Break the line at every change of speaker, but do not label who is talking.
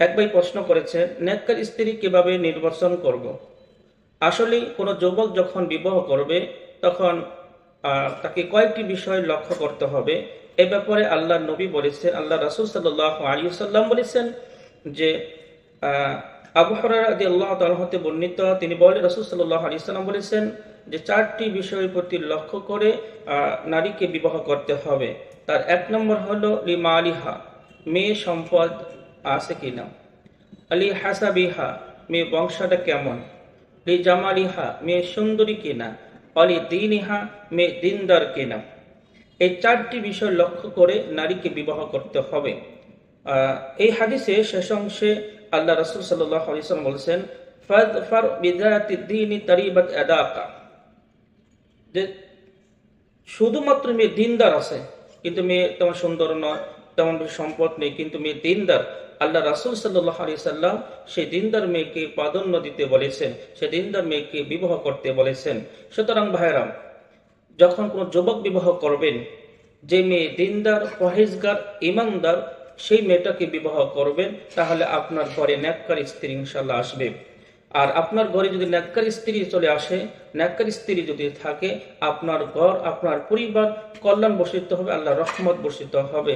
এক ভাই প্রশ্ন করেছেন নেককার স্ত্রী কীভাবে নির্বাচন করব। আসলে কোনো যুবক যখন বিবাহ করবে তখন তাকে কয়েকটি বিষয় লক্ষ্য করতে হবে এ ব্যাপারে আল্লাহ নবী বলেছেন আল্লাহ রাসুল সাল্লাহ আলী সাল্লাম বলেছেন যে আহ, আবু হরাদি আল্লাহ তালহতে বর্ণিত তিনি বলেন রাসুল সাল্লাহ আলী সাল্লাম বলেছেন যে চারটি বিষয়ের প্রতি লক্ষ্য করে নারীকে বিবাহ করতে হবে তার এক নম্বর হলো লিমা আলিহা মেয়ে সম্পদ আছে কিনা আলী হাসাবিহা মেয়ে বংশটা কেমন? লি জামালিহা মেয়ে সুন্দরী কিনা? অলি দিনিহা মেয়ে দিনদার কিনা? এই চারটি বিষয় লক্ষ্য করে নারীকে বিবাহ করতে হবে। এই হাদিসে শেষ অংশে আল্লাহ রসুল সাল্লাহ বলছেন ফার যে শুধুমাত্র মেয়ে দিনদার আছে, কিন্তু মেয়ে তোমার সুন্দর নয়। তেমন সম্পদ নেই, কিন্তু মেয়ে দিনদার, আল্লাহ রাসুল সাল্লাহ আলি সাল্লাম সেই দিনদার মেয়েকে প্রাধান্য দিতে বলেছেন, সেই দিনদার মেয়েকে বিবাহ করতে বলেছেন। সুতরাং ভাইরাম যখন কোনো যুবক বিবাহ করবেন, যে মেয়ে দিনদার পহেজগার ইমানদার, সেই মেয়েটাকে বিবাহ করবেন, তাহলে আপনার ঘরে ন্যাক্কার স্ত্রী ইনশাল্লাহ আসবে। আর আপনার ঘরে যদি ন্যাক্কার স্ত্রী চলে আসে, ন্যাক্কার স্ত্রী যদি থাকে, আপনার ঘর, আপনার পরিবার কল্যাণ বর্ষিত হবে আল্লাহ রহমত বর্ষিত হবে।